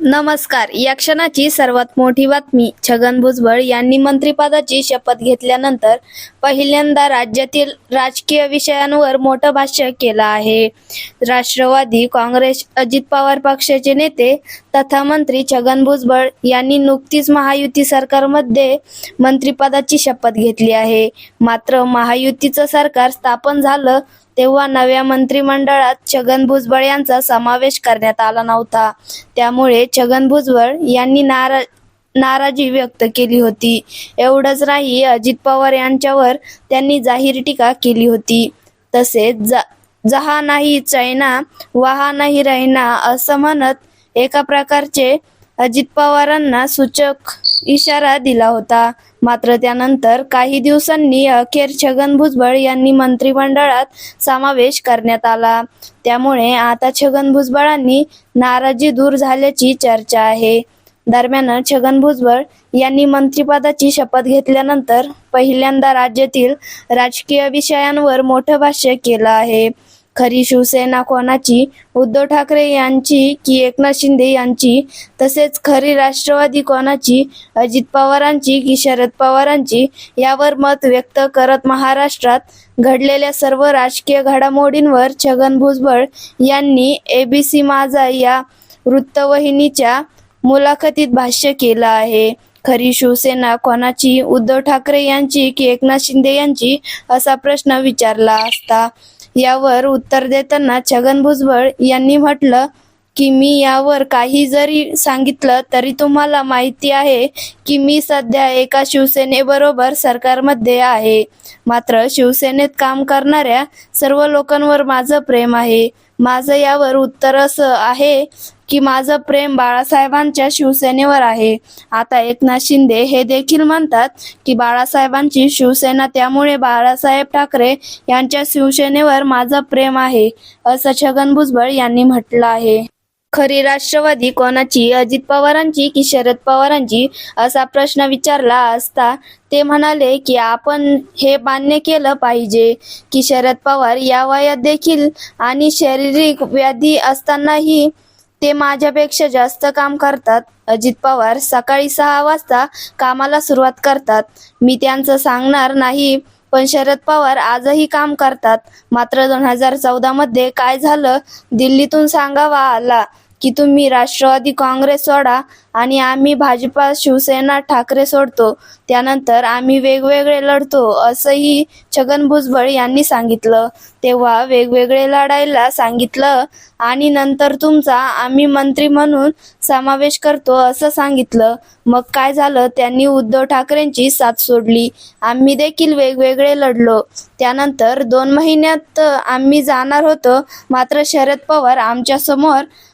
नमस्कार. या क्षणाची सर्वात मोठी बातमी छगन भुजबळ यांनी मंत्रिपदाची शपथ घेतल्यानंतर पहिल्यांदा राज्यातील राजकीय विषयांवर मोठं भाष्य केलं आहे. राष्ट्रवादी काँग्रेस अजित पवार पक्षाचे नेते तथा मंत्री छगन भुजबळ यांनी नुकतीच महायुती सरकारमध्ये मंत्रिपदाची शपथ घेतली आहे. मात्र महायुतीचं सरकार स्थापन झालं तेव्हा नव्या मंत्रिमंडळात छगन भुजबळ यांचा समावेश करण्यात आला नव्हता. त्यामुळे छगन भुजबळ यांनी नारा नाराजी व्यक्त केली होती. एवढंच नाही अजित पवार यांच्यावर त्यांनी जाहीर टीका केली होती. तसेच जा जहा नाही चैना वहा नाही रैना असं म्हणत एका प्रकारचे अजित पवारांना सूचक इशारा दिला होता. मात्र त्यानंतर काही दिवसांनी अखेर छगन भुजबळ यांनी मंत्रिमंडळात समावेश करण्यात आला. त्यामुळे आता छगन भुजबळांनी नाराजी दूर झाल्याची चर्चा आहे. दरम्यान छगन भुजबळ यांनी मंत्रिपदाची शपथ घेतल्यानंतर पहिल्यांदा राज्यातील राजकीय विषयांवर मोठं भाष्य केलं आहे. खरी शिवसेना कोणाची? उद्धव ठाकरे यांची की एकनाथ शिंदे यांची? तसेच खरी राष्ट्रवादी कोणाची? अजित पवारांची की शरद पवारांची? यावर मत व्यक्त करत महाराष्ट्रात घडलेल्या सर्व राजकीय घडामोडींवर छगन भुजबळ यांनी एबीसी माझा या वृत्तवाहिनीच्या मुलाखतीत भाष्य केलं आहे. खरी शिवसेना कोणाची? उद्धव ठाकरे यांची की एकनाथ शिंदे यांची? असा प्रश्न विचारला असता. यावर उत्तर देताना छगन भुजबळ यांनी म्हटलं की मी यावर काही जरी सांगितलं तरी तुम्हाला माहिती आहे की मी सध्या एका शिवसेनेबरोबर सरकारमध्ये आहे. मात्र शिवसेनेत काम करणाऱ्या सर्व लोकांवर माझं प्रेम आहे. माझं यावर उत्तर असं आहे की माझं प्रेम बाळासाहेबांच्या शिवसेनेवर आहे. आता एकनाथ शिंदे हे देखील म्हणतात की बाळासाहेबांची शिवसेना त्यामुळे बाळासाहेब ठाकरे यांच्या शिवसेनेवर माझं प्रेम आहे असं छगन भुजबळ यांनी म्हटलं आहे. खरी राष्ट्रवादी कोणाची? अजित पवारांची की शरद पवारांची? असा प्रश्न विचारला असता ते म्हणाले की आपण हे मान्य केलं पाहिजे की शरद पवार या वयात देखील आणि शारीरिक व्याधी असतानाही ते माझ्यापेक्षा जास्त काम करतात. अजित पवार सकाळी सहा वाजता कामाला सुरुवात करतात. मी त्यांचं सांगणार नाही पण शरद पवार आजही काम करतात. मात्र दोन हजार चौदा मध्ये काय झालं दिल्लीतून सांगावा आला. की तुम्ही राष्ट्रवादी काँग्रेस सोडा आणि आम्ही भाजपा शिवसेना ठाकरे सोडतो. त्यानंतर आम्ही वेगवेगळे लढतो असंही छगन भुजबळ यांनी सांगितलं. तेव्हा वेगवेगळे लढायला सांगितलं आणि नंतर तुमचा आम्ही मंत्री म्हणून समावेश करतो असं सांगितलं. मग काय झालं? त्यांनी उद्धव ठाकरेंची साथ सोडली. आम्ही देखील वेगवेगळे लढलो. त्यानंतर दोन महिन्यात आम्ही जाणार होतो. मात्र शरद पवार आमच्या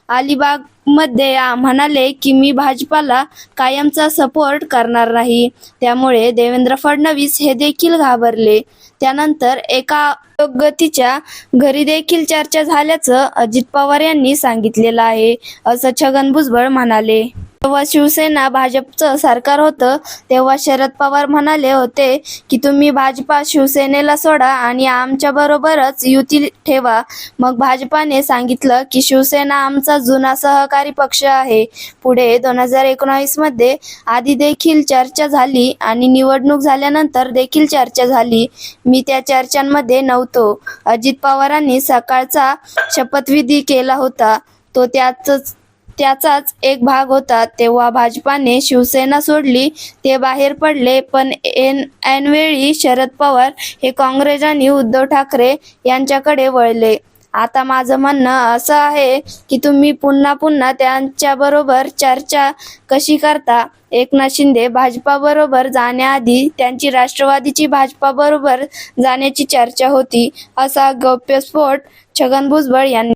अलिबागमध्ये अलिबागमध्ये म्हणाले की मी भाजपाला कायमचा सपोर्ट करणार नाही. त्यामुळे देवेंद्र फडणवीस हे देखील घाबरले. त्यानंतर एका गतीच्या घरी देखील चर्चा झाल्याचं अजित पवार यांनी सांगितलेलं आहे असं छगन भुजबळ म्हणाले. जेव्हा शिवसेना भाजपचं सरकार होतं तेव्हा शरद पवार म्हणाले होते की तुम्ही भाजपा शिवसेनेला सोडा आणि आमच्या बरोबरच युती ठेवा. मग भाजपाने सांगितलं की शिवसेना आमचा जुना सहकारी पक्ष आहे. पुढे दोन हजार एकोणावीसमध्ये आधी देखील चर्चा झाली आणि निवडणूक झाल्यानंतर देखील चर्चा झाली. मी त्या चर्चांमध्ये नव्हतो. अजित पवारांनी सकाळचा शपथविधी केला होता. तो त्याच त्याचाच एक भाग होता. तेव्हा भाजपाने शिवसेना सोडली ते बाहेर पडले. पण एन ऐनवेळी शरद पवार हे काँग्रेस आणि उद्धव ठाकरे यांच्याकडे वळले. आता माझं म्हणणं असं आहे की तुम्ही पुन्हा पुन्हा त्यांच्याबरोबर चर्चा कशी करता? एकनाथ शिंदे भाजपाबरोबर जाण्याआधी त्यांची राष्ट्रवादीची भाजपाबरोबर जाण्याची चर्चा होती असा गौप्यस्फोट छगन भुजबळ यांनी